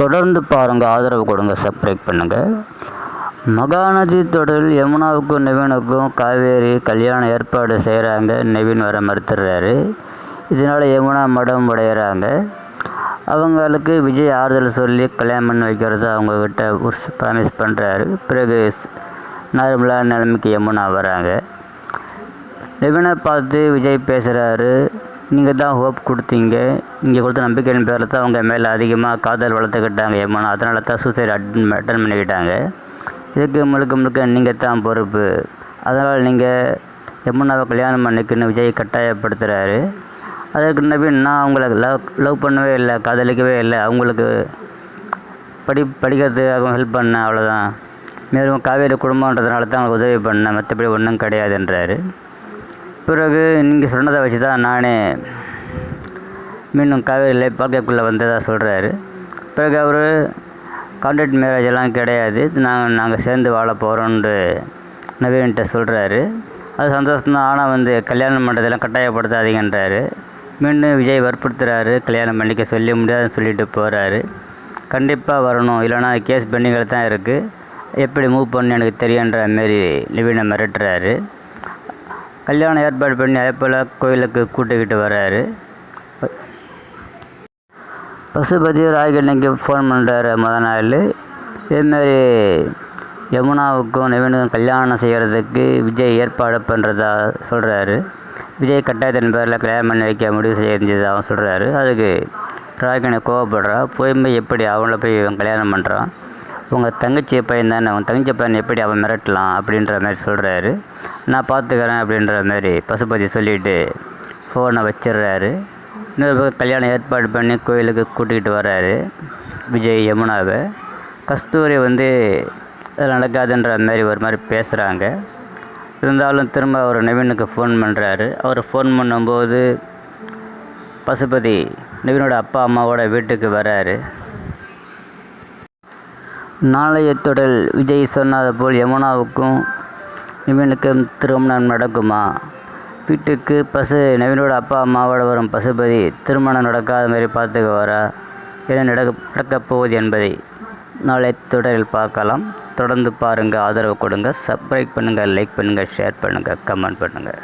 தொடர்ந்து பாருங்கள் ஆதரவு கொடுங்க சப்ஸ்கிரைப் பண்ணுங்கள் மகாநதி தொடரில் யமுனாவுக்கும் நவீனுக்கும் காவேரி கல்யாணம் ஏற்பாடு செய்கிறாங்க நவீன் வர மறுத்துடுறாரு இதனால் யமுனா மடம் உடையிறாங்க. அவங்களுக்கு விஜய் ஆறுதல் சொல்லி கல்யாணம் பண்ணி வைக்கிறத அவங்கக்கிட்ட ஒரு ப்ராமிஸ் பண்ணுறாரு பிறகு நார்மலான நிலைமைக்கு யமுனா வராங்க. நவீனை பார்த்து விஜய் பேசுகிறாரு நீங்கள் தான் ஹோப் கொடுத்தீங்க. நீங்கள் கொடுத்த நம்பிக்கையின் பேரில் தான் அவங்க மேலே அதிகமாக காதல் வளர்த்துக்கிட்டாங்க யமுனா அதனால தான் சூசைட் அட்டன் அட்டன் பண்ணிக்கிட்டாங்க. இதுக்கு முழுக்க முழுக்க நீங்கள் தான் பொறுப்பு. அதனால் நீங்கள் யமுனாவை கல்யாணம் பண்ணிக்கின்னு விஜய் கட்டாயப்படுத்துகிறாரு அதற்கு நவீன் நான் அவங்கள லவ் லவ் பண்ணவே இல்லை காதலிக்கவே இல்லை. அவங்களுக்கு படி படிக்கிறதுக்காகவும் ஹெல்ப் பண்ணேன் அவ்வளோதான் மேலும் காவேரி குடும்பன்றதுனால தான் அவங்களுக்கு உதவி பண்ணேன். மற்றபடி ஒன்றும் கிடையாதுன்றாரு. பிறகு நீங்கள் சொன்னதை வச்சு தான் நானே மீண்டும் காவேரியில் வாழ்க்கைக்குள்ளே வந்ததாக சொல்கிறாரு பிறகு அவர் கான்ட்ராக்ட் மேரேஜ் எல்லாம் கிடையாது. நாங்கள் நாங்கள் சேர்ந்து வாழ போகிறோன்ட்டு நவீன்கிட்ட சொல்கிறாரு அது சந்தோஷம்தான். ஆனால் வந்து கல்யாணம் பண்ணுறதெல்லாம் கட்டாயப்படுத்தாதீங்கன்றாரு. மீண்டும் விஜய் வற்புறுத்துறாரு. கல்யாணம் பண்ணிக்க சொல்லி முடியாதுன்னு சொல்லிட்டு போகிறாரு கண்டிப்பாக வரணும். இல்லைனா கேஸ் பெண்டிங்கில் தான் இருக்குது எப்படி மூவ் பண்ணு எனக்கு தெரியுன்ற மாரி நவீனை மிரட்டுறாரு. கல்யாணம் ஏற்பாடு பண்ணி அதே போல் கோயிலுக்கு கூட்டிக்கிட்டு வர்றாரு பசுபதி ராய்கண்ணிக்கு ஃபோன் பண்ணுறாரு முத நாள் இதேமாரி யமுனாவுக்கும் நவீனுக்கும் கல்யாணம் செய்கிறதுக்கு விஜய் ஏற்பாடு பண்ணுறதா சொல்கிறாரு விஜய் கட்டாயத்தின் பேரில் கல்யாணம் பண்ணி வைக்க முடிவு செஞ்சதாகவும் சொல்கிறாரு அதுக்கு ராய்கண்ணி கோவப்படுறா. போய் எப்படி அவங்கள போய் கல்யாணம் பண்ணுறான் உங்கள் தங்கச்சி பையன் தானே உங்கள் தங்கச்சி பையன் எப்படி அவன் மிரட்டலாம் அப்படின்ற மாதிரி சொல்கிறாரு நான் பார்த்துக்கிறேன் அப்படின்ற மாதிரி பசுபதி சொல்லிவிட்டு ஃபோனை வச்சிடுறாரு. இன்னொரு பக்கம் கல்யாணம் ஏற்பாடு பண்ணி கோயிலுக்கு கூட்டிகிட்டு வர்றாரு விஜய் யமுனாவை. கஸ்தூரி வந்து அது நடக்காதுன்ற மாதிரி ஒரு மாதிரி பேசுகிறாங்க இருந்தாலும் திரும்ப அவர் நவீனுக்கு ஃபோன் பண்ணுறாரு அவர் ஃபோன் பண்ணும்போது பசுபதி நவீனோட அப்பா அம்மாவோட வீட்டுக்கு வராரு நாளைய தொடர் விஜய் சொன்னது போல் யமுனாவுக்கும் இவனுக்கும் திருமணம் நடக்குமா? வீட்டுக்கு பசு நவீனோட அப்பா அம்மாவோட வரும் பசுபதி திருமணம் நடக்காத மாதிரி பார்த்துக்க வரா என்ன நடக்க நடக்கப் போகுது என்பதை நாளை தொடரில் பார்க்கலாம். தொடர்ந்து பாருங்கள் ஆதரவு கொடுங்க சப்ஸ்கிரைப் பண்ணுங்கள் லைக் பண்ணுங்கள் ஷேர் பண்ணுங்கள் கமெண்ட் பண்ணுங்கள்